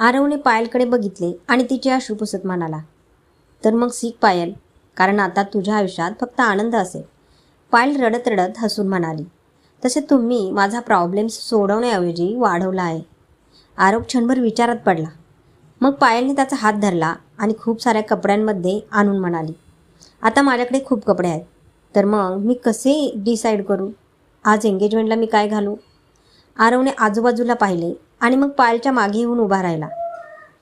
आरवने पायलकडे बघितले आणि तिचे अश्रू पुसत म्हणाला तर मग सीख पायल कारण आता तुझ्या आयुष्यात फक्त आनंद असेल. पायल रडत रडत हसून म्हणाली तसे तुम्ही माझा प्रॉब्लेम्स सोडवण्याऐवजी वाढवला आहे. आरोप क्षणभर विचारात पडला. मग पायलने त्याचा हात धरला आणि खूप साऱ्या कपड्यांमध्ये आणून म्हणाली आता माझ्याकडे खूप कपडे आहेत तर मग मी कसे डिसाईड करू? आज एंगेजमेंटला मी काय घालू? आरवने आजूबाजूला पाहिले आणि मग पायलच्या मागे येऊन उभा राहिला.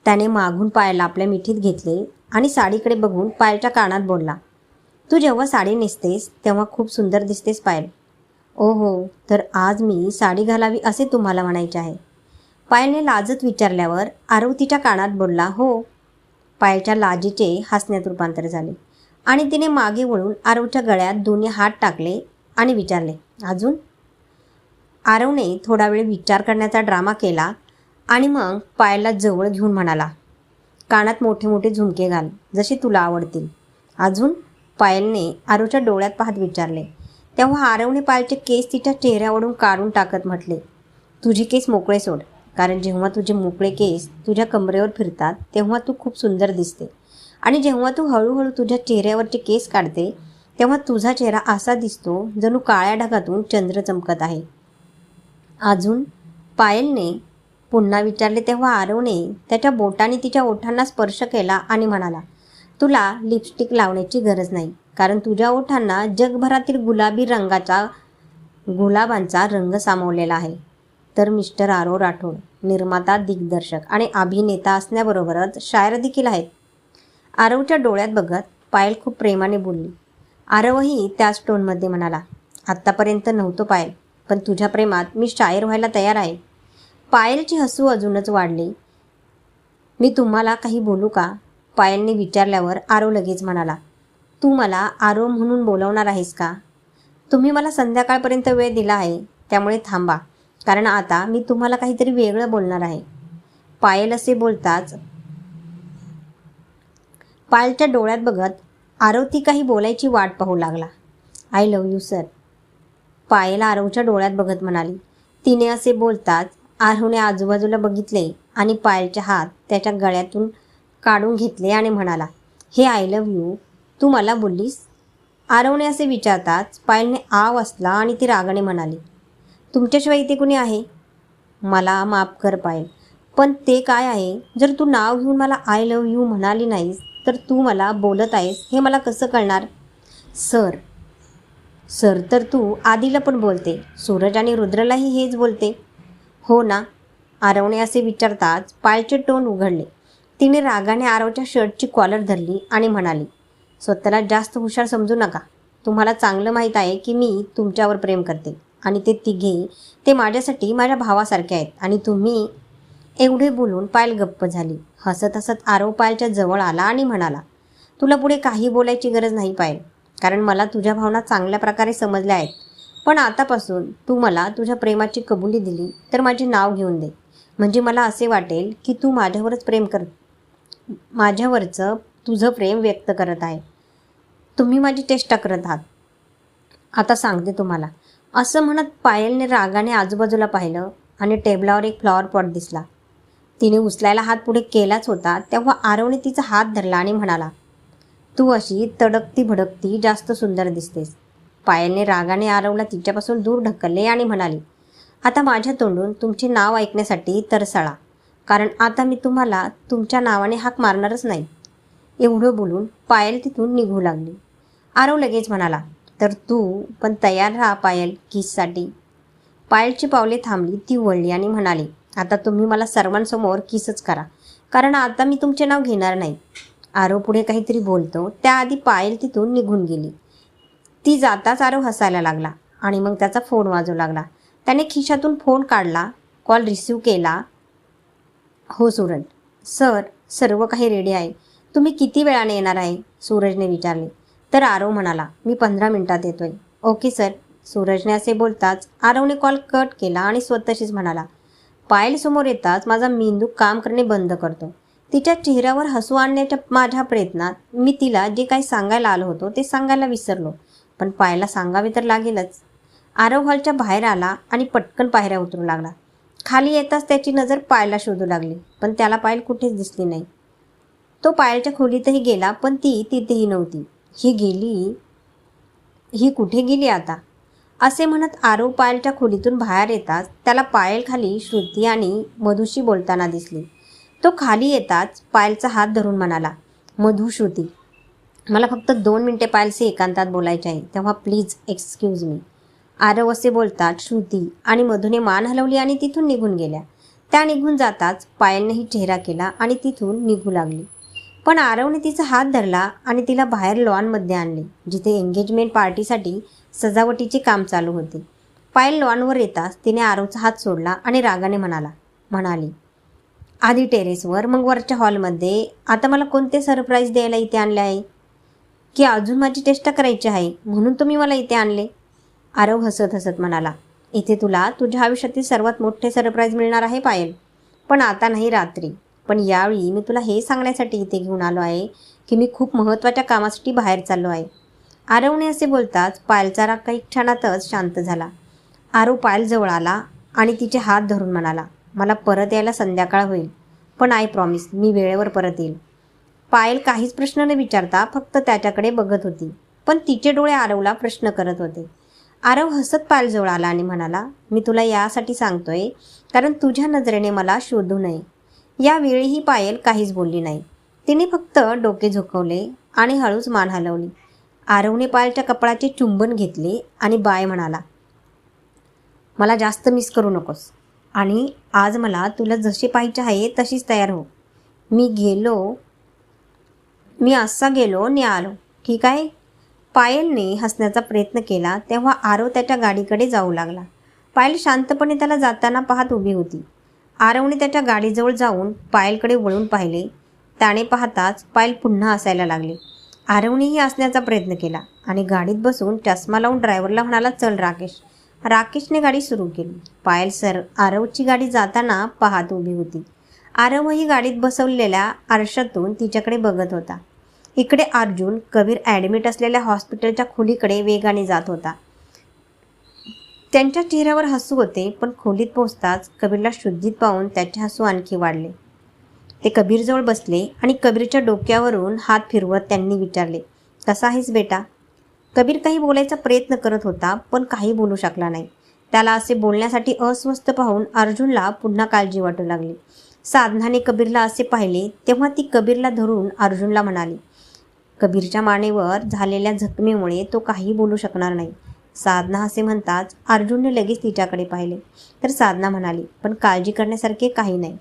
त्याने मागून पायलला आपल्या मिठीत घेतले आणि साडीकडे बघून पायलच्या कानात बोलला तू जेव्हा साडी नेसतेस तेव्हा खूप सुंदर दिसतेस पायल. ओ हो तर आज मी साडी घालावी असे तुम्हाला म्हणायचे आहे. पायलने लाजत विचारल्यावर आरव तिच्या कानात बोलला हो. पायलच्या लाजेचे हसण्यात रूपांतर झाले आणि तिने मागे वळून आरवच्या गळ्यात दोन्ही हात टाकले आणि विचारले अजून? आरवने थोडा वेळ विचार करण्याचा ड्रामा केला आणि मग पायलला जवळ घेऊन म्हणाला कानात मोठे मोठे झुमके घाल जसे तुला आवडतील. अजून पायलने आरवच्या डोळ्यात पाहत विचारले तेव्हा आरवने पायलचे केस तिच्या चेहऱ्यावरून काढून टाकत म्हटले तुझे केस मोकळे सोड कारण जेव्हा तुझे मोकळे केस तुझ्या कमरेवर फिरतात तेव्हा तू खूप सुंदर दिसते. आणि जेव्हा तू हळूहळू तुझ्या चेहऱ्यावरचे केस काढते तेव्हा तुझा चेहरा असा दिसतो जणू काळ्या ढगातून चंद्र चमकत आहे. अजून पायलने पुन्हा विचारले तेव्हा आरवने त्याच्या बोटाने तिच्या ओठांना स्पर्श केला आणि म्हणाला तुला लिपस्टिक लावण्याची गरज नाही कारण तुझ्या ओठांना जगभरातील गुलाबी रंगाचा गुलाबांचा रंग सामावलेला आहे. तर मिस्टर आरो राठोड निर्माता दिग्दर्शक आणि अभिनेता असण्याबरोबरच शायर देखील आहेत. आरवच्या डोळ्यात बघत पायल खूप प्रेमाने बोलली. आरवही त्याच टोनमध्ये म्हणाला आत्तापर्यंत नव्हतो पायल. पण तुझ्या प्रेमात मी शायर व्हायला तयार आहे. पायलची हसू अजूनच वाढली. मी तुम्हाला काही बोलू का? पायलने विचारल्यावर आरो लगेच म्हणाला तू मला आरो म्हणून बोलवणार आहेस का? तुम्ही मला संध्याकाळपर्यंत वेळ दिला आहे त्यामुळे थांबा कारण आता मी तुम्हाला काहीतरी वेगळं बोलणार आहे. पायल असे बोलताच पायलच्या डोळ्यात बघत आरव ती काही बोलायची वाट पाहू लागला. I love you sir. Payal आरवच्या डोळ्यात बघत म्हणाली तिने असे बोलताच आरवने आजूबाजूला बघितले आणि पायलचे हात त्याच्या गळ्यातून काढून घेतले आणि म्हणाला हे आय लव्ह यू तू मला बोललीस? आरवने असे विचारताच पायलने आ वाचला आणि ती रागाने म्हणाली तुमच्याशिवाय इथे कुणी आहे? मला माफ कर पायल पण ते काय आहे? जर तू नाव घेऊन मला आय लव्ह यू म्हणाली नाहीस तर तू मला बोलत आहेस हे मला कसं कळणार? सर सर तर तू आधीला पण बोलते. सूरज आणि रुद्रलाही हेच बोलते. हो ना आरवणे असे विचारताच पायचे टोन उघडले. तिने रागाने आरवच्या शर्टची कॉलर धरली आणि म्हणाली स्वतःला जास्त हुशार समजू नका. तुम्हाला चांगलं माहीत आहे की मी तुमच्यावर प्रेम करते आणि ते तिघे ते माझ्यासाठी माझ्या भावासारखे आहेत आणि तुम्ही एवढे बोलून पायल गप्प झाली. हसत हसत आरव पायलच्या जवळ आला आणि म्हणाला तुला पुढे काही बोलायची गरज नाही पायल. कारण मला तुझ्या भावना चांगल्या प्रकारे समजल्या आहेत. पण आतापासून तू मला तुझ्या प्रेमाची कबुली दिली तर माझे नाव घेऊन दे. म्हणजे मला असे वाटेल की तू माझ्यावरच प्रेम कर माझ्यावरचं तुझं प्रेम व्यक्त करत आहे. तुम्ही माझी चेष्टा करत आहात. आता सांगते तुम्हाला. असं म्हणत पायलने रागाने आजूबाजूला पाहिलं आणि टेबलावर एक फ्लॉवर पॉट दिसला. तिने उचलायला हात पुढे केलाच होता तेव्हा आरवने तिचा हात धरला आणि म्हणाला तू अशी तडकती भडकती जास्त सुंदर दिसतेस. पायलने रागाने आरवला तिच्यापासून दूर ढकलले आणि म्हणाली आता माझ्या तोंडून तुमचे नाव ऐकण्यासाठी तरसळा कारण आता मी तुम्हाला तुमच्या नावाने हाक मारणारच नाही. एवढं बोलून पायल तिथून निघू लागली. आरव लगेच म्हणाला तर तू पण तयार राहा पायल किससाठी. पायलची पावले थांबली ती वळली आणि म्हणाली आता तुम्ही मला सर्वांसमोर किसच करा कारण आता मी तुमचे नाव घेणार नाही. आरव पुढे काहीतरी बोलतो. त्याआधी पायल तिथून निघून गेली. ती जाताच आरव हसायला लागला आणि मग त्याचा फोन वाजू लागला. त्याने खिशातून फोन काढला. कॉल रिसीव केला. हो सूरज. सर सर्व काही रेडी आहे. तुम्ही किती वेळाने येणार आहे? सूरजने विचारले. तर आरव म्हणाला मी पंधरा मिनिटात येतोय. Okay sir. सूरजने असे बोलताच आरवने कॉल कट केला आणि स्वतःशीच म्हणाला पायल समोर येताच माझा मेंदू काम करणे बंद करतो. तिच्या चेहऱ्यावर हसू आणण्याच्या माझ्या प्रयत्नात मी तिला जे काही सांगायला आलो होतो ते सांगायला विसरलो. पण पायला सांगावे तर लागेलच. आरव हॉलच्या बाहेर आला आणि पटकन पायऱ्या उतरू लागला. खाली येताच त्याची नजर पायला शोधू लागली पण त्याला पायल कुठेच दिसली नाही. तो पायलच्या खोलीतही गेला पण ती तिथेही नव्हती. ही गेली ही कुठे गेली आता? असे म्हणत आरव पायलच्या खोलीतून बाहेर येताच त्याला पायल खाली श्रुती आणि मधुशी बोलताना दिसली. तो खाली येताच पायलचा हात धरून म्हणाला मधुश्रुती मला फक्त दोन मिनटे पायलशी एकांतात बोलायचे आहे तेव्हा प्लीज एक्सक्यूज मी आरव असे बोलतात श्रुती आणि मधूने मान हलवली आणि तिथून निघून गेल्या. त्या निघून जाताच पायलनेही चेहरा केला आणि तिथून निघू लागली. पण आरवने तिचा हात धरला आणि तिला बाहेर लॉनमध्ये आणले जिथे एंगेजमेंट पार्टीसाठी सजावटीचे काम चालू होते. पायल लॉनवर येताच तिने आरवचा हात सोडला आणि रागाने म्हणाला म्हणाली आधी टेरेसवर मग वरच्या हॉलमध्ये. आता मला कोणते सरप्राईज द्यायला इथे आणले आहे? की अजून माझी टेस्ट करायची आहे म्हणून तुम्ही मला इथे आणले? आरव हसत हसत म्हणाला इथे तुला तुझ्या आयुष्यातील सर्वात मोठे सरप्राईज मिळणार आहे पायल. पण आता नाही रात्री. पण यावेळी मी तुला हे सांगण्यासाठी इथे घेऊन आलो आहे की मी खूप महत्त्वाच्या कामासाठी बाहेर चाललो आहे. आरवने असे बोलताच पायलचा राग काही क्षणातच शांत झाला. आरव पायलजवळ आला आणि तिचे हात धरून म्हणाला मला परत यायला संध्याकाळ होईल. पण आय प्रॉमिस मी वेळेवर परत येईल. पायल काहीच प्रश्न न विचारता फक्त त्याच्याकडे बघत होती. पण तिचे डोळे आरवला प्रश्न करत होते. आरव हसत पायलजवळ आला आणि म्हणाला मी तुला यासाठी सांगतोय कारण तुझ्या नजरेने मला शोधू नये. यावेळीही पायल काहीच बोलली नाही. तिने फक्त डोके झोकवले आणि हळूच मान हलवली. आरवने पायलच्या कपडाचे चुंबन घेतले आणि बाय म्हणाला मला जास्त मिस करू नकोस. आणि आज मला तुला जशी पाहिजे आहे तशीच तयार हो. मी गेलो मी असा गेलो आणि आलो. ठीक आहे? पायलने हसण्याचा प्रयत्न केला तेव्हा आरव त्याच्या गाडीकडे जाऊ लागला. पायल शांतपणे त्याला जाताना पाहत उभी होती. आरवने त्याच्या गाडीजवळ जाऊन पायलकडे वळून पाहिले. त्याने पाहताच पायल पुन्हा हसायला लागली. आरवनेही हसण्याचा प्रयत्न केला आणि गाडीत बसून चष्मा लावून ड्रायव्हरला म्हणाला चल राकेश राकेशने गाडी सुरू केली. पायल सर आरवची गाडी जाताना पाहत उभी होती. आरवही गाडीत बसवलेल्या आरशातून तिच्याकडे बघत होता. इकडे अर्जुन कबीर ॲडमिट असलेल्या हॉस्पिटलच्या खोलीकडे वेगाने जात होता. त्यांच्या चेहऱ्यावर हसू होते पण खोलीत पोहोचताच कबीरला शुद्धीत पाहून त्याचे हसू आणखी वाढले. ते कबीरजवळ बसले आणि कबीरच्या डोक्यावरून हात फिरवत त्यांनी विचारले कसा आहेस बेटा? कबीर काही बोलायचा प्रयत्न करत होता पण काही बोलू शकला नाही. त्याला असे बोलण्यासाठी अस्वस्थ पाहून अर्जुनला पुन्हा काळजी वाटू लागली. साधनाने कबीरला असे पाहिले तेव्हा ती कबीरला धरून अर्जुनला म्हणाली कबीरच्या मानेवर झालेल्या जखमेमुळे तो काही बोलू शकणार नाही. साधना असे म्हणताच अर्जुनने लगेच तिच्याकडे पाहिले. तर साधना म्हणाली पण काळजी करण्यासारखे काही नाही.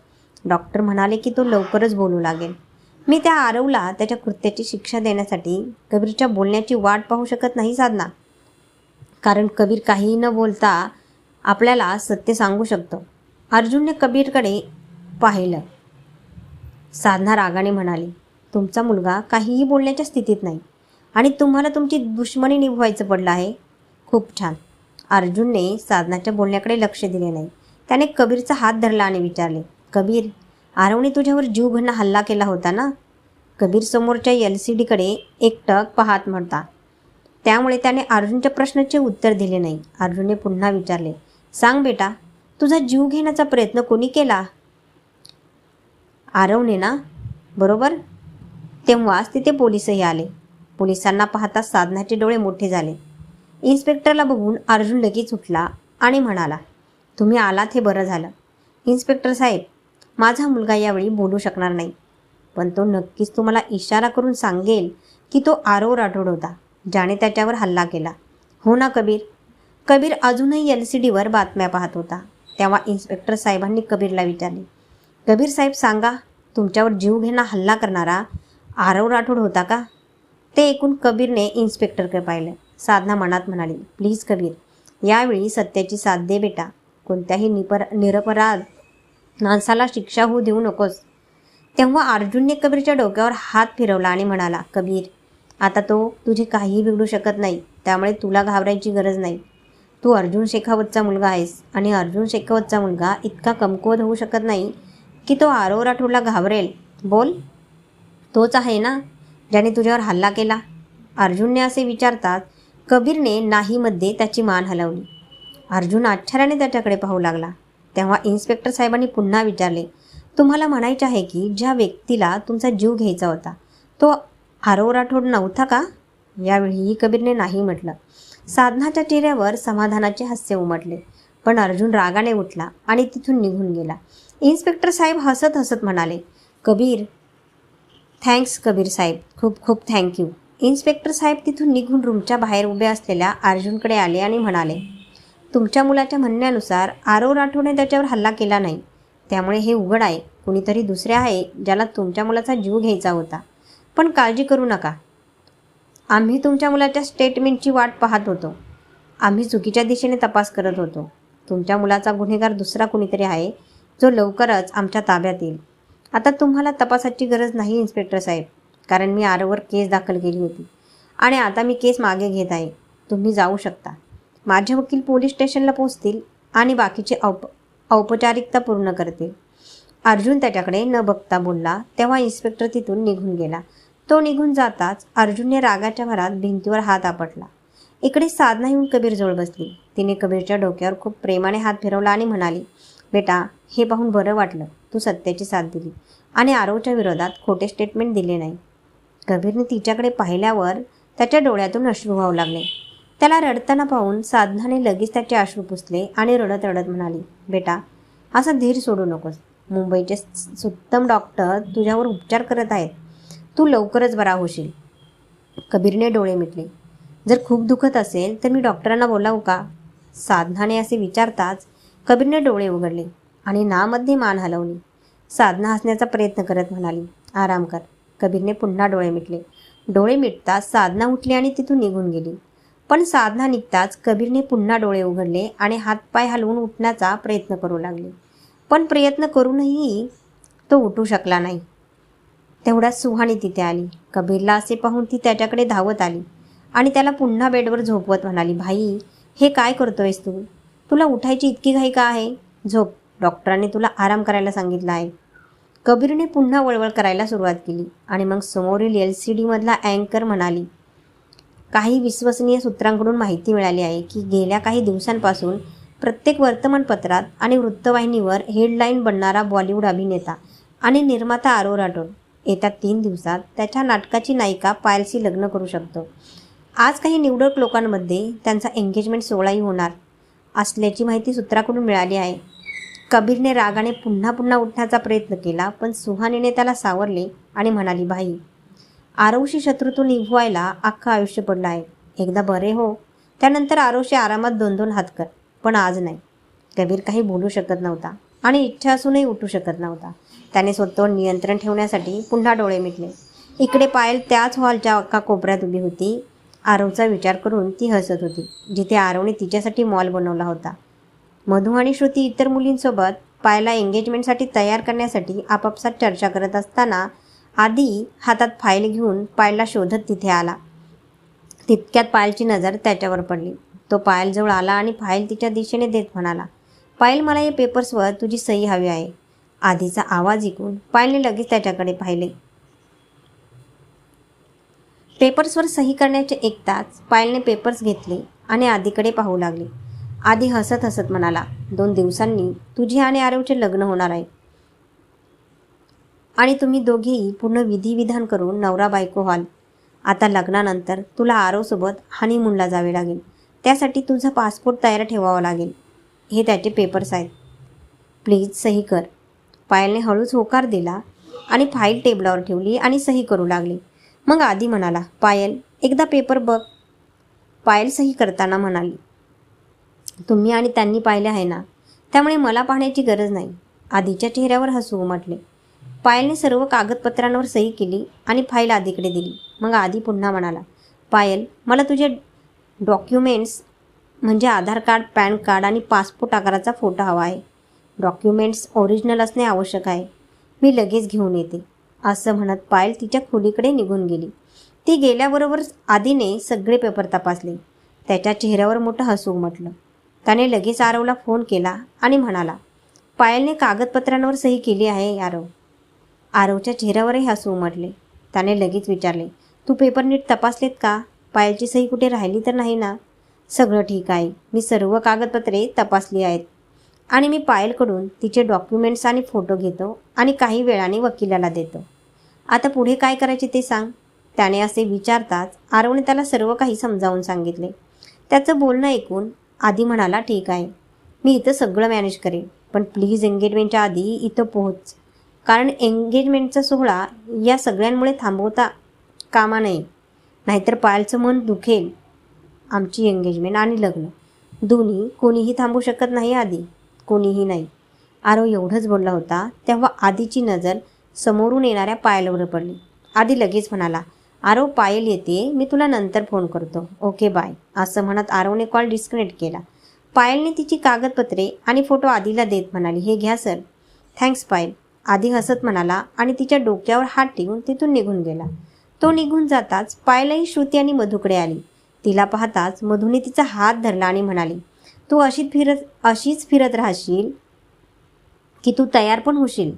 डॉक्टर म्हणाले की तो लवकरच बोलू लागेल. मी त्या आरवला त्याच्या कृत्याची शिक्षा देण्यासाठी कबीरच्या बोलण्याची वाट पाहू शकत नाही साधना. कारण कबीर काहीही न बोलता आपल्याला सत्य सांगू शकतो. अर्जुनने कबीरकडे पाहिलं. साधना रागाने म्हणाली तुमचा मुलगा काहीही बोलण्याच्या स्थितीत नाही आणि तुम्हाला तुमची दुश्मनी निभवायचं पडलं आहे. खूप छान. अर्जुनने साधनाच्या बोलण्याकडे लक्ष दिले नाही. त्याने कबीरचा हात धरला आणि विचारले कबीर आरवने तुझ्यावर जीव हल्ला केला होता ना? कबीर समोरच्या एल सी डीकडे एकटक पाहत म्हणता. त्यामुळे त्याने अर्जुनच्या प्रश्नाचे उत्तर दिले नाही. अर्जुनने पुन्हा विचारले सांग बेटा तुझा जीव घेण्याचा प्रयत्न कोणी केला? आरवने ना. बरोबर. तेव्हाच तिथे पोलिसही आले. पोलिसांना पाहता साधनाचे डोळे मोठे झाले. इन्स्पेक्टरला बघून अर्जुन लगेच उठला आणि म्हणाला तुम्ही आलात हे बरं झालं. इन्स्पेक्टर साहेब माझा मुलगा यावेळी बोलू शकणार नाही. पण तो नक्कीच तुम्हाला इशारा करून सांगेल की तो आरव राठोड होता ज्याने त्याच्यावर हल्ला केला. हो ना कबीर? कबीर अजूनही एल सी डीवर बातम्या पाहत होता तेव्हा इन्स्पेक्टर साहेबांनी कबीरला विचारले. कबीर साहेब सांगा तुमच्यावर जीव घेणा हल्ला करणारा आरव राठोड होता का? ते ऐकून कबीरने इन्स्पेक्टरकडे पाहिलं. साधना मनात म्हणाली प्लीज कबीर यावेळी सत्याची साथ दे बेटा. कोणत्याही निपर निरपराध माणसाला शिक्षा होऊ देऊ नकोस. तेव्हा अर्जुनने कबीरच्या डोक्यावर हात फिरवला आणि म्हणाला कबीर आता तो तुझे काहीही बिघडू शकत नाही त्यामुळे तुला घाबरायची गरज नाही. तू अर्जुन शेखावतचा मुलगा आहेस आणि अर्जुन शेखावतचा मुलगा इतका कमकुवत होऊ शकत नाही की तो आरव राठोडला घाबरेल. बोल. तोच आहे ना ज्याने तुझ्यावर हल्ला केला? अर्जुनने असे विचारतात कबीरने नाहीमध्ये त्याची मान हलवली. अर्जुन आश्चर्याने त्याच्याकडे पाहू लागला. तेव्हा इन्स्पेक्टर साहेबांनी पुन्हा विचारले तुम्हाला म्हणायचे आहे की ज्या व्यक्तीला तुमचा जीव घ्यायचा होता तो आरव राठोड नव्हता का? यावेळीही कबीरने नाही म्हटलं. साधनाच्या चेहऱ्यावर समाधानाचे हास्य उमटले. पण अर्जुन रागाने उठला आणि तिथून निघून गेला. इन्स्पेक्टर साहेब हसत हसत म्हणाले कबीर थँक्स कबीर साहेब. खूप खूप थँक्यू इन्स्पेक्टर साहेब तिथून निघून रूमच्या बाहेर उभे असलेल्या अर्जुनकडे आले आणि म्हणाले तुमच्या मुलाच्या म्हणण्यानुसार आरव राठोडने त्याच्यावर हल्ला केला नाही. त्यामुळे हे उघड आहे. कुणीतरी दुसरे आहे ज्याला तुमच्या मुलाचा जीव घ्यायचा होता. पण काळजी करू नका. आम्ही तुमच्या मुलाच्या स्टेटमेंटची वाट पाहत होतो. आम्ही चुकीच्या दिशेने तपास करत होतो. तुमच्या मुलाचा गुन्हेगार दुसरा कुणीतरी आहे जो लवकरच आमच्या ताब्यात येईल. आता तुम्हाला तपासाची गरज नाही इन्स्पेक्टर साहेब. कारण मी आरवर केस दाखल केली होती. आणि आता मी केस मागे घेत आहे. तुम्ही जाऊ शकता. माझे वकील पोलीस स्टेशनला पोहोचतील आणि बाकीचे औप औपचारिकता पूर्ण करतील अर्जुन त्याच्याकडे न बघता बोलला तेव्हा इन्स्पेक्टर तिथून निघून गेला. तो निघून जाताच अर्जुनने रागाच्या भरात भिंतीवर हात आपटला. इकडे साधना येऊन कबीरजवळ बसली. तिने कबीरच्या डोक्यावर खूप प्रेमाने हात फिरवला आणि म्हणाली बेटा हे पाहून बरं वाटलं. तू सत्याची साथ दिली आणि आरोच्या विरोधात खोटे स्टेटमेंट दिले नाही. कबीरने तिच्याकडे पाहिल्यावर त्याच्या डोळ्यातून अश्रू व्हावू लागले. त्याला रडताना पाहून साधनाने लगेच त्याचे अश्रू पुसले आणि रडत रडत म्हणाली बेटा असा धीर सोडू नकोस. मुंबईचे उत्तम डॉक्टर तुझ्यावर उपचार करत आहेत. तू लवकरच बरा होशील. कबीरने डोळे मिटले. जर खूप दुखत असेल तर मी डॉक्टरांना बोलावू का? साधनाने असे विचारताच कबीरने डोळे उघडले आणि नामध्ये मान हलवली. साधना हसण्याचा प्रयत्न करत म्हणाली आराम कर. कबीरने पुन्हा डोळे मिटले. डोळे मिटताच साधना उठली आणि तिथून निघून गेली. पण साधना निघताच कबीरने पुन्हा डोळे उघडले आणि हातपाय हलवून उठण्याचा प्रयत्न करू लागले. पण प्रयत्न करूनही तो उठू शकला नाही. तेवढ्यात सुहाणी तिथे आली. कबीरला असे पाहून ती त्याच्याकडे धावत आली आणि त्याला पुन्हा बेडवर झोपवत म्हणाली भाई हे काय करतोयस तू? तुला उठायची इतकी घाई का आहे? झोप. डॉक्टरांनी तुला आराम करायला सांगितला आहे. कबीरने पुन्हा वळवळ करायला सुरुवात केली आणि मग समोरील एल सी डीमधला अँकर म्हणाली काही विश्वसनीय सूत्रांकडून माहिती मिळाली आहे की गेल्या काही दिवसांपासून प्रत्येक वर्तमानपत्रात आणि वृत्तवाहिनीवर हेडलाईन बनणारा बॉलिवूड अभिनेता आणि निर्माता आरो राठोड येत्या तीन दिवसात त्याच्या नाटकाची नायिका पायलशी लग्न करू शकतो. आज काही निवडक लोकांमध्ये त्यांचा एंगेजमेंट सोहळाही होणार असल्याची माहिती सूत्राकडून मिळाली आहे. कबीरने रागाने पुन्हा पुन्हा उठण्याचा प्रयत्न केला पण सुहानीने त्याला सावरले आणि म्हणाली भाई आरवशी शत्रूतून निभवायला अख्खं आयुष्य पडलं आहे. एकदा बरे हो त्यानंतर आरवशी आरामात दोन दोन हात कर पण आज नाही. कबीर काही बोलू शकत नव्हता आणि इच्छा असूनही उठू शकत नव्हता. त्याने स्वतःवर नियंत्रण ठेवण्यासाठी पुन्हा डोळे मिटले. इकडे पायल त्याच हॉलच्या अक्का कोपऱ्यात उभी होती. आरवचा विचार करून ती हसत होती जिथे आरवने तिच्यासाठी मॉल बनवला होता. मधू आणि श्रुती इतर मुलींसोबत पायला एंगेजमेंटसाठी तयार करण्यासाठी आपापसात चर्चा करत असताना आधी हातात फाईल घेऊन पायलला शोधत तिथे आला. तितक्यात पायलची नजर त्याच्यावर पडली. तो पायलजवळ आला आणि फाईल तिच्या दिशेने देत म्हणाला पायल मला या पेपर्सवर तुझी सही हवी आहे. आधीचा आवाज ऐकून पायलने लगेच त्याच्याकडे पाहिले. पेपर्सवर सही करण्याचे एक तास पायलने पेपर्स घेतले आणि आधीकडे पाहू लागले. आधी हसत हसत म्हणाला दोन दिवसांनी तुझी आणि आरवचे लग्न होणार आहे. आणि तुम्ही दोघेही पूर्ण विधिविधान करून नवरा बायको व्हाल. आता लग्नानंतर तुला आरोसोबत हनीमूनला जावे लागेल. त्यासाठी तुझा पासपोर्ट तयार ठेवावा लागेल. हे त्याचे पेपर्स आहेत. प्लीज सही कर. पायलने हळूच होकार दिला आणि फाईल टेबलावर ठेवली आणि सही करू लागली. मग आधी म्हणाला पायल एकदा पेपर बघ. पायल सही करताना म्हणाली तुम्ही आणि त्यांनी पाहिले आहे ना? त्यामुळे मला पाहण्याची गरज नाही. आधीच्या चेहऱ्यावर हसू उमटले. पायलने सर्व कागदपत्रांवर सही केली आणि फाईल आधीकडे दिली. मग आधी पुन्हा म्हणाला पायल मला तुझे डॉक्युमेंट्स म्हणजे आधार कार्ड पॅन कार्ड आणि पासपोर्ट आकाराचा फोटो हवा आहे. डॉक्युमेंट्स ओरिजिनल असणे आवश्यक आहे. मी लगेच घेऊन येते. असं म्हणत पायल तिच्या खोलीकडे निघून गेली. ती गेल्याबरोबर आधीने सगळे पेपर तपासले. त्याच्या चेहऱ्यावर मोठं हसू उमटलं त्याने लगेच आरवला फोन केला आणि म्हणाला पायलने कागदपत्रांवर सही केली आहे आरव आरवच्या चेहऱ्यावरही हसू उमटले. त्याने लगेच विचारले तू पेपर नीट तपासलेत का? पायलची सही कुठे राहिली तर नाही ना? सगळं ठीक आहे. मी सर्व कागदपत्रे तपासली आहेत. आणि मी पायलकडून तिचे डॉक्युमेंट्स आणि फोटो घेतो आणि काही वेळाने वकिलाला देतो. आता पुढे काय करायचे ते सांग. त्याने असे विचारताच आरवने त्याला सर्व काही समजावून सांगितले. त्याचं बोलणं ऐकून आधी म्हणाला ठीक आहे. मी इथं सगळं मॅनेज करेन. पण प्लीज एंगेजमेंटच्या आधी इथं पोहोच. कारण एंगेजमेंटचा सोहळा या सगळ्यांमुळे थांबवता कामा नये. नाहीतर पायलचं मन दुखेल आमची एंगेजमेंट आणि लग्न. दोन्ही कोणीही थांबू शकत नाही आधी कोणीही नाही. आरो एवढंच बोलला होता तेव्हा आधीची नजर समोरून येणाऱ्या पायलवर पडली. आधी लगेच म्हणाला आरो पायल येते मी तुला नंतर फोन करतो. Okay bye. असं म्हणत आरवने कॉल डिस्कनेक्ट केला. पायलने तिची कागदपत्रे आणि फोटो आधीला देत म्हणाली हे घ्या सर. थँक्स पायल. आधी हसत म्हणाला आणि तिच्या डोक्यावर हात ठेवून तिथून निघून गेला. तो निघून जाताच पायलाही श्रुती आणि मधूकडे आली. तिला पाहताच मधूने तिचा हात धरला आणि म्हणाली तू अशीच फिरत अशीच फिरत राहशील की तू तयार पण होशील.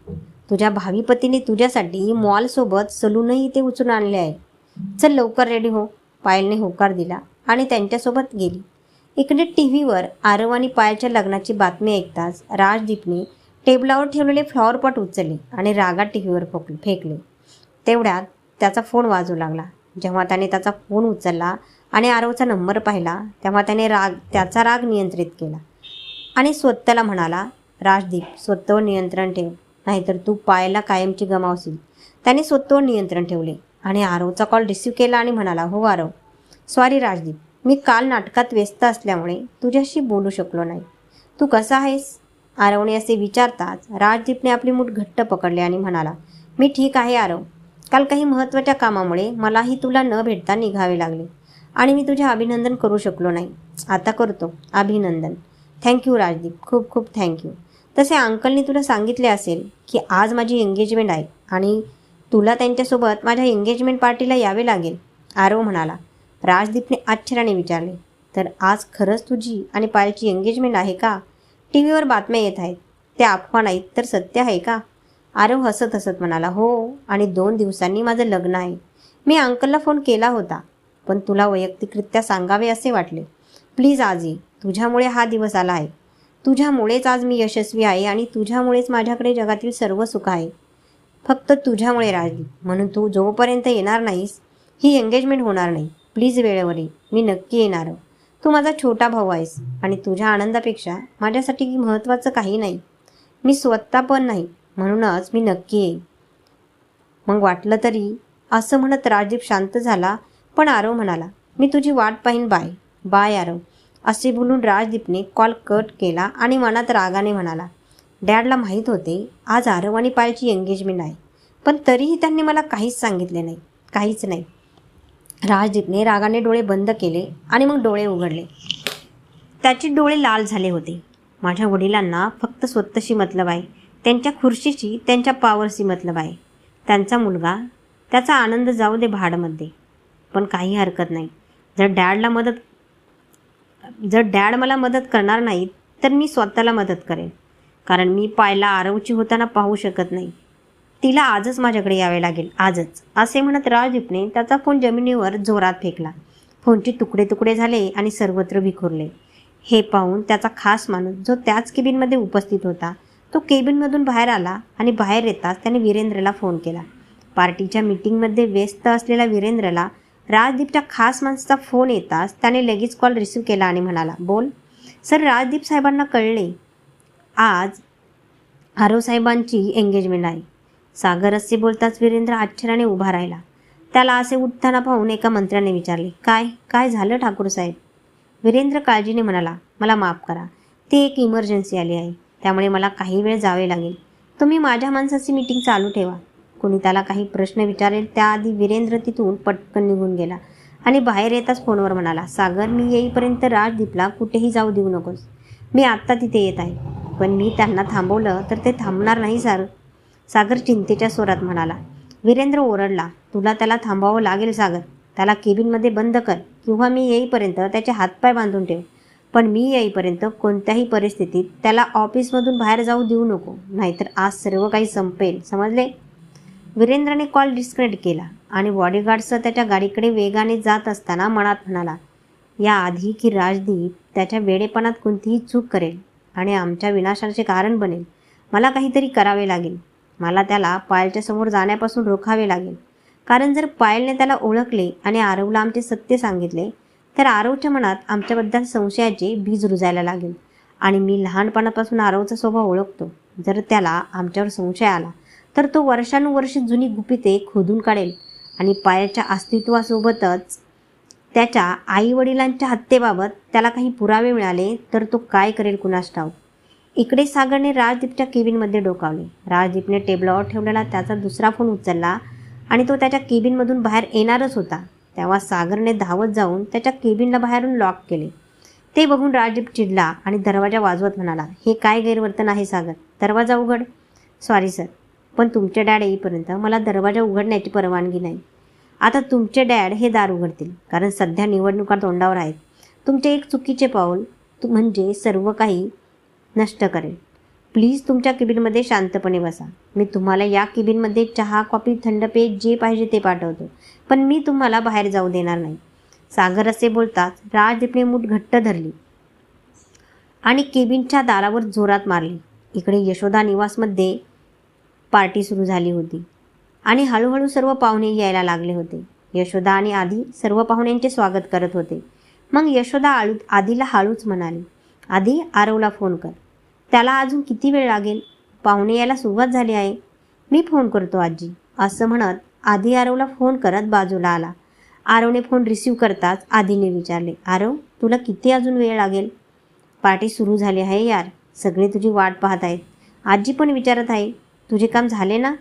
तुझ्या भावी पतीने तुझ्यासाठी मॉलसोबत सलूनही इथे उचलून आणले आहे. चल लवकर रेडी हो. पायलने होकार दिला आणि त्यांच्यासोबत गेली. इकडे टी व्हीवर आरव आणि पायलच्या लग्नाची बातमी ऐकताच राजदीपने टेबलावर ठेवलेले फ्लॉवर पॉट उचलले आणि रागात टी व्हीवर फोक फेकले. तेवढ्यात त्याचा फोन वाजू लागला. जेव्हा त्याने त्याचा फोन उचलला आणि आरवचा नंबर पाहिला तेव्हा त्याने राग त्याचा राग नियंत्रित केला. आणि स्वतःला म्हणाला राजदीप स्वतःवर नियंत्रण ठेव नाहीतर तू पायाला कायमची गमावशील त्याने स्वतःवर नियंत्रण ठेवले आणि आरवचा कॉल रिसीव केला आणि म्हणाला हो आरव सॉरी राजदीप मी काल नाटकात व्यस्त असल्यामुळे तुझ्याशी बोलू शकलो नाही. तू कसा आहेस? आरवने असे विचारताच राजदीपने आपली मूठ घट्ट पकडले आणि म्हणाला मी ठीक आहे आरव. काल काही महत्त्वाच्या कामामुळे मलाही तुला न भेटता निघावे लागले आणि मी तुझे अभिनंदन करू शकलो नाही. आता करतो. अभिनंदन. Thank you Rajdeep. खूप खूप थँक्यू तसे अंकलने तुला सांगितले असेल की आज माझी एंगेजमेंट आहे आणि तुला त्यांच्यासोबत माझ्या एंगेजमेंट पार्टीला यावे लागेल. आरव म्हणाला. राजदीपने आश्चर्याने विचारले तर आज खरंच तुझी आणि पायलची एंगेजमेंट आहे का? टी व्हीवर बातम्या येत आहेत. त्या अफवा नाहीत तर सत्य आहे का? आरव हसत हसत म्हणाला हो आणि दोन दिवसांनी माझं लग्न आहे. मी अंकलला फोन केला होता पण तुला वैयक्तिकरित्या सांगावे असे वाटले. प्लीज आज ये तुझ्यामुळे हा दिवस आला आहे. तुझ्यामुळेच आज मी यशस्वी आहे आणि तुझ्यामुळेच माझ्याकडे जगातील सर्व सुख आहे. फक्त तुझ्यामुळे राजली म्हणून तू जोपर्यंत येणार नाहीस ही एंगेजमेंट होणार नाही. प्लीज वेळेवर ये. मी नक्की येणार आहे. तू माझा छोटा भाऊ आहेस आणि तुझ्या आनंदापेक्षा माझ्यासाठी महत्त्वाचं काही नाही. मी स्वतः पण नाही म्हणूनच मी नक्की येईन. मग वाटलं तरी असं म्हणत राजदीप शांत झाला पण आरव म्हणाला मी तुझी वाट पाहीन बाय. बाय आरव. असे बोलून राजदीपने कॉल कट केला आणि मनात रागाने म्हणाला डॅडला माहीत होते आज आरव आणि पायची एंगेजमेंट आहे पण तरीही त्यांनी मला काहीच सांगितले नाही काहीच नाही. राजदीपने रागाने डोळे बंद केले आणि मग डोळे उघडले. त्याचे डोळे लाल झाले होते. माझ्या वडिलांना फक्त स्वतःशी मतलब आहे. त्यांच्या खुर्शीशी त्यांच्या पावरशी मतलब आहे. त्यांचा मुलगा त्याचा आनंद जाऊ दे भाडमध्ये. पण काही हरकत नाही. जर डॅडला मदत जर डॅड मला मदत करणार नाहीत तर मी स्वतःला मदत करेन. कारण मी पायला आरवची होताना पाहू शकत नाही. तिला आजच माझ्याकडे यावे लागेल आजच. असे म्हणत राजदीपने त्याचा फोन जमिनीवर जोरात फेकला. फोनचे तुकडे तुकडे झाले आणि सर्वत्र विखुरले. हे पाहून त्याचा खास माणूस जो त्याच केबिनमध्ये उपस्थित होता तो केबिनमधून बाहेर आला आणि बाहेर येताच त्याने वीरेंद्रला फोन केला. पार्टीच्या मीटिंगमध्ये व्यस्त असलेल्या वीरेंद्रला राजदीपच्या खास माणसाचा फोन येताच त्याने लगेच कॉल रिसीव्ह केला आणि म्हणाला बोल. सर राजदीप साहेबांना कळले. आज आरव साहेबांची एंगेजमेंट आहे. सागर असे बोलताच वीरेंद्र आश्चर्याने उभा राहिला. त्याला असे उठताना पाहून एका मंत्र्याने विचारले काय काय झालं ठाकूर साहेब? वीरेंद्र काळजीने म्हणाला मला माफ करा ती एक इमर्जन्सी आली आहे. त्यामुळे मला काही वेळ जावे लागेल. तुम्ही माझ्या माणसाची मीटिंग चालू ठेवा. कोणी त्याला काही प्रश्न विचारेल त्याआधी वीरेंद्र तिथून पटकन निघून गेला आणि बाहेर येताच फोनवर म्हणाला सागर मी येईपर्यंत राजदीपला कुठेही जाऊ देऊ नकोस. मी आत्ता तिथे येत आहे. पण मी त्यांना थांबवलं तर ते थांबणार नाही सर. सागर चिंतेच्या स्वरात म्हणाला वीरेंद्र ओरडला तुला त्याला थांबावं लागेल सागर. त्याला केबिनमध्ये बंद कर किंवा मी येईपर्यंत त्याचे हातपाय बांधून ठेव. पण मी येईपर्यंत कोणत्याही परिस्थितीत त्याला ऑफिसमधून बाहेर जाऊ देऊ नको नाहीतर आज सर्व काही संपेल. समजले? वीरेंद्रने कॉल डिस्कनेक्ट केला आणि बॉडीगार्डसह त्याच्या गाडीकडे वेगाने जात असताना मनात म्हणाला याआधी की राजदीप त्याच्या वेडेपणात कोणतीही चूक करेल आणि आमच्या विनाशाचे कारण बनेल. मला काहीतरी करावे लागेल. मला त्याला पायलच्या समोर जाण्यापासून रोखावे लागेल. कारण जर पायलने त्याला ओळखले आणि आरवला आमचे सत्य सांगितले तर आरवच्या मनात आमच्याबद्दल संशयाचे बीज रुजायला लागेल. आणि मी लहानपणापासून आरवचा स्वभाव ओळखतो. जर त्याला आमच्यावर संशय आला तर तो वर्षानुवर्ष जुनी गुपिते खोदून काढेल आणि पायलच्या अस्तित्वासोबतच त्याच्या आईवडिलांच्या हत्येबाबत त्याला काही पुरावे मिळाले तर तो काय करेल कुणास ठाऊक? इकडे सागरने राजदीपच्या केबिनमध्ये डोकावले. राजदीपने टेबलावर ठेवलेला त्याचा दुसरा फोन उचलला आणि तो त्याच्या केबिनमधून बाहेर येणारच होता. तेव्हा सागरने धावत जाऊन त्याच्या केबिनला बाहेरून लॉक केले. ते बघून राजदीप चिडला आणि दरवाजा वाजवत म्हणाला हे काय गैरवर्तन आहे सागर? दरवाजा उघड. सॉरी सर पण तुमचे डॅड येईपर्यंत मला दरवाजा उघडण्याची परवानगी नाही. आता तुमचे डॅड हे दार उघडतील कारण सध्या निवडणुका तोंडावर आहेत. तुमचे एक चुकीचे पाऊल तु- म्हणजे सर्व काही नष्ट करेल प्लीज तुमच्या किबिनमध्ये शांतपणे बसा. मी तुम्हाला या किबिनमध्ये चहा कॉफी थंड पेय जे पाहिजे ते पाठवतो. पण मी तुम्हाला बाहेर जाऊ देणार नाही. सागर असे बोलताच राजदीपने मूठ घट्ट धरली आणि केबिनच्या दारावर जोरात मारली. इकडे यशोदा निवासमध्ये पार्टी सुरू झाली होती आणि हळूहळू सर्व पाहुणे यायला लागले होते. यशोदा आणि आधी सर्व पाहुण्यांचे स्वागत करत होते. मग यशोदा आळू आधीला हळूच म्हणाली आधी आरवला फोन कर. त्याला अजून किती वेळ लागेल? पाहुणे यायला सुरुवात झाली आहे. मी फोन करतो आजी. असं म्हणत आधी आरवला फोन करत बाजूला आला. आरवने फोन रिसीव करताच आधीने विचारले आरव तुला किती अजून वेळ लागेल? पार्टी सुरू झाली आहे यार. सगळे तुझी वाट पाहत आहेत. आजी पण विचारत आहे तुझे काम झाले ना?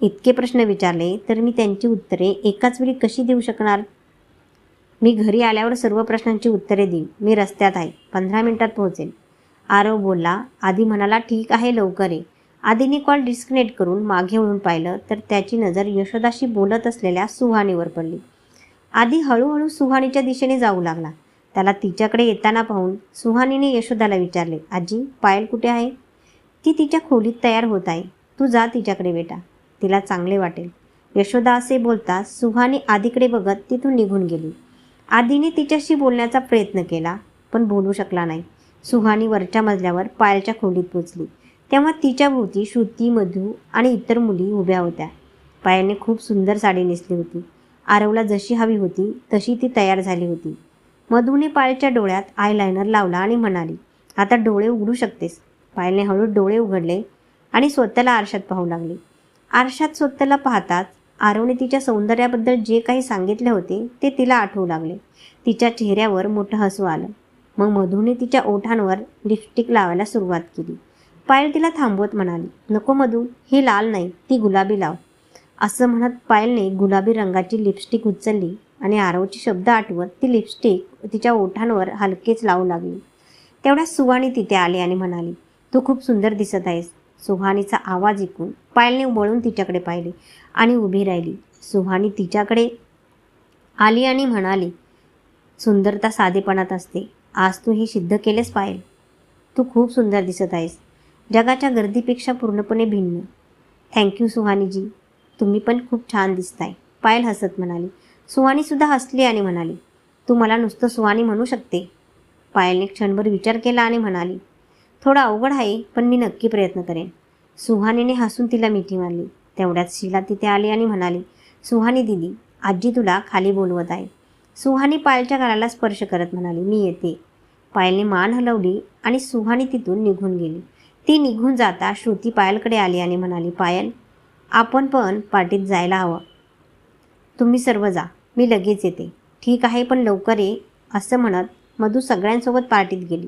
इतके प्रश्न विचारले तर मी त्यांची उत्तरे एकाच वेळी कशी देऊ शकणार? मी घरी आल्यावर सर्व प्रश्नांची उत्तरे देईन. मी रस्त्यात आहे. पंधरा मिनिटात पोहोचेल आरव बोलला आधी म्हणाला ठीक आहे लवकर ये. आधीने कॉल डिस्कनेक्ट करून मागे वळून पाहिलं तर त्याची नजर यशोदाशी बोलत असलेल्या सुहाणीवर पडली. आधी हळूहळू सुहाणीच्या दिशेने जाऊ लागला. त्याला तिच्याकडे येताना पाहून सुहानीने यशोदाला विचारले आजी पायल कुठे आहे? ती तिच्या खोलीत तयार होत आहे. तू जा तिच्याकडे बेटा. तिला चांगले वाटेल. यशोदा असे बोलता सुहानी आधीकडे बघत तिथून निघून गेली. आधीने तिच्याशी बोलण्याचा प्रयत्न केला पण बोलू शकला नाही. सुहानी वरच्या मजल्यावर पायलच्या खोलीत पोचली. तेव्हा तिच्या भोवती श्रुती मधू आणि इतर मुली उभ्या होत्या. पायाने खूप सुंदर साडी नेसली होती. आरवला जशी हवी होती तशी ती तयार झाली होती. मधूने पायलच्या डोळ्यात आयलायनर लावला आणि म्हणाली आता डोळे उघडू शकतेस. पायलने हळू डोळे उघडले आणि स्वतःला आरशात पाहू लागली. आरशात स्वतःला पाहताच आरवने तिच्या सौंदर्याबद्दल जे काही सांगितले होते ते तिला आठवू लागले. तिच्या चेहऱ्यावर मोठं हसू आलं. मग मधूने तिच्या ओठांवर लिपस्टिक लावायला सुरुवात केली. पायल तिला थांबवत म्हणाली नको मधू हे लाल नाही ती गुलाबी लाव. असं म्हणत पायलने गुलाबी रंगाची लिपस्टिक उचलली आणि आरवचे शब्द आठवत ती लिपस्टिक तिच्या ओठांवर हलकेच लावू लागली. तेवढ्या सुवाणी तिथे आली आणि म्हणाली तू खूप सुंदर दिसत आहेस. सुहानीचा आवाज ऐकून पायलने वळून तिच्याकडे पाहिले आणि उभी राहिली. सुहानी तिच्याकडे आली आणि म्हणाली सुंदरता साधेपणात असते. आज तू हे सिद्ध केलेस पायल. तू खूप सुंदर दिसत आहेस. जगाच्या गर्दीपेक्षा पूर्णपणे भिन्न. Thank you Suhaniji. तुम्ही पण खूप छान दिसताय. पायल हसत म्हणाली. सुहानीसुद्धा हसली आणि म्हणाली तू मला नुसतं सुहानी म्हणू शकते. पायलने क्षणभर विचार केला आणि म्हणाली थोडं अवघड आहे पण मी नक्की प्रयत्न करेन. सुहानीने हसून तिला मिठी मारली. तेवढ्यात शिला तिथे आली आणि म्हणाली सुहानी दिदी आजी तुला खाली बोलवत आहे. सुहानी पायलच्या गालाला स्पर्श करत म्हणाली मी येते. पायलने मान हलवली आणि सुहानी तिथून निघून गेली. ती निघून जाता श्रुती पायलकडे आली आणि म्हणाली पायल आपण पण पार्टीत जायला हवं. तुम्ही सर्व जा मी लगेच येते. ठीक आहे पण लवकर ये असं म्हणत मधू सगळ्यांसोबत पार्टीत गेली.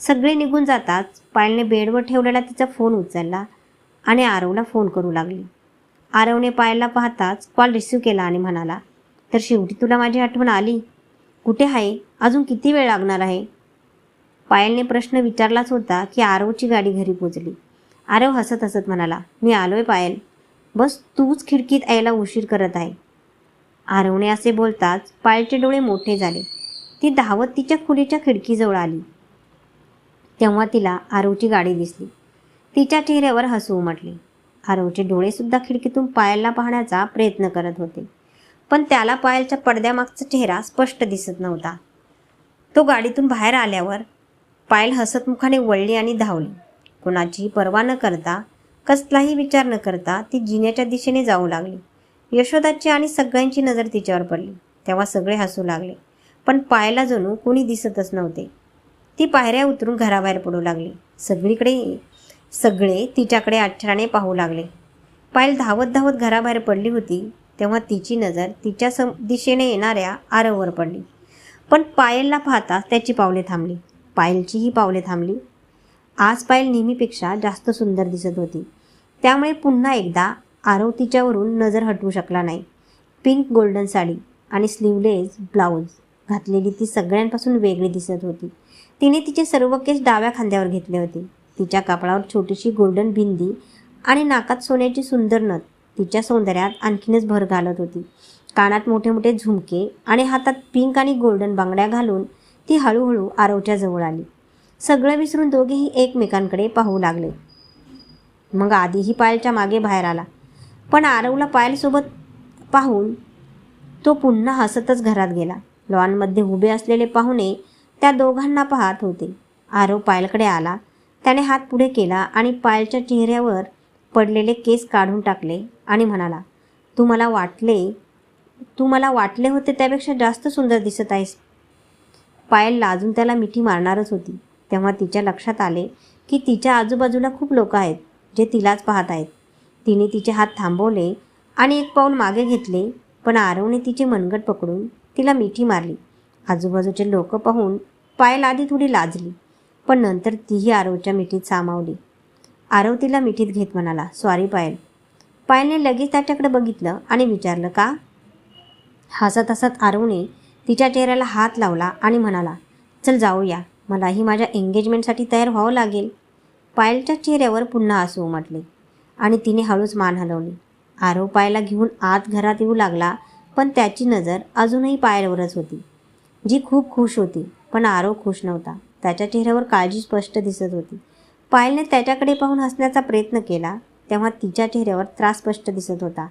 सगळे निघून जाताच पायलने बेडवर ठेवलेला तिचा फोन उचलला आणि आरवला फोन करू लागली. आरवने पायलला पाहताच कॉल रिसीव केला आणि म्हणाला तर शेवटी तुला माझी आठवण आली? कुठे आहे? अजून किती वेळ लागणार आहे? पायलने प्रश्न विचारलाच होता की आरवची गाडी घरी पोचली. आरव हसत हसत म्हणाला मी आलोय पायल. बस तूच खिडकीत यायला उशीर करत आहे. आरवने असे बोलताच पायलचे डोळे मोठे झाले. ती धावत तिच्या खोलीच्या खिडकीजवळ आली. तेव्हा तिला आरवची गाडी दिसली. तिच्या चेहऱ्यावर हसू उमटले. आरवचे डोळेसुद्धा खिडकीतून पायलला पाहण्याचा प्रयत्न करत होते. पण त्याला पायलच्या पडद्यामागचा चेहरा स्पष्ट दिसत नव्हता. तो गाडीतून बाहेर आल्यावर पायल हसतमुखाने वळली आणि धावली. कोणाचीही पर्वा न करता कसलाही विचार न करता ती जिन्याच्या दिशेने जाऊ लागली. यशोदाची आणि सगळ्यांची नजर तिच्यावर पडली. तेव्हा सगळे हसू लागले. पण पायला जणू कोणी दिसतच नव्हते. ती पायऱ्या उतरून घराबाहेर पडू लागली. सगळीकडे सगळे तिच्याकडे आश्चर्याने पाहू लागले. पायल धावत धावत घराबाहेर पडली होती तेव्हा तिची नजर तिच्या सम दिशेने येणाऱ्या आरववर पडली. पण पायलला पाहताच त्याची पावले थांबली. पायलचीही पावले थांबली. आज पायल नेहमीपेक्षा जास्त सुंदर दिसत होती. त्यामुळे पुन्हा एकदा आरव तिच्यावरून नजर हटवू शकला नाही. पिंक गोल्डन साडी आणि स्लीवलेस ब्लाऊज घातलेली ती सगळ्यांपासून वेगळी दिसत होती. तिने तिचे सर्व केस डाव्या खांद्यावर घेतले होते. तिच्या कापडावर छोटीशी गोल्डन बिंदी आणि नाकात सोन्याची सुंदर नथ. तिच्या सौंदर्यात आणखीनच भर घालत होती. कानात मोठे मोठे झुमके आणि हातात पिंक आणि गोल्डन बांगड्या घालून ती हळूहळू आरवच्या जवळ आली. सगळं विसरून दोघेही एकमेकांकडे पाहू लागले. मग आधीही पायलच्या मागे बाहेर आला. पण आरवला पायलसोबत पाहून तो पुन्हा हसतच घरात गेला. लॉनमध्ये उभे असलेले पाहुणे त्या दोघांना पाहत होते. आरो पायलकडे आला. त्याने हात पुढे केला आणि पायलच्या चेहऱ्यावर पडलेले केस काढून टाकले आणि म्हणाला तू मला वाटले तू मला वाटले होते त्यापेक्षा जास्त सुंदर दिसत आहेस. पायल लाजून त्याला मिठी मारणारच होती. तेव्हा तिच्या लक्षात आले की तिच्या आजूबाजूला खूप लोक आहेत जे तिलाच पाहत आहेत. तिने तिचे हात थांबवले आणि एक पाऊल मागे घेतले पण आरवने तिचे मनगट पकडून तिला मिठी मारली. आजूबाजूचे लोक पाहून पायल आधी थोडी लाजली पण नंतर तीही आरवच्या मिठीत सामावली. आरव तिला मिठीत घेत म्हणाला सॉरी पायल. पायलने लगेच त्याच्याकडे बघितलं आणि विचारलं का? हसत हसत आरवने तिच्या चेहऱ्याला हात लावला आणि म्हणाला चल जाऊया. मलाही माझ्या एंगेजमेंटसाठी तयार व्हावं लागेल. पायलच्या चेहऱ्यावर पुन्हा हसू उमटले आणि तिने हळूच मान हलवली. आरव पायला घेऊन आत घरात येऊ लागला पण त्याची नजर अजूनही पायलवरच होती जी खूप खुश होती. पण आरव खुश नव्हता. त्याच्या चेहऱ्यावर काळजी स्पष्ट दिसत होती. पायलने त्याच्याकडे पाहून हसण्याचा प्रयत्न केला तेव्हा तिच्या चेहऱ्यावर त्रास स्पष्ट दिसत होता.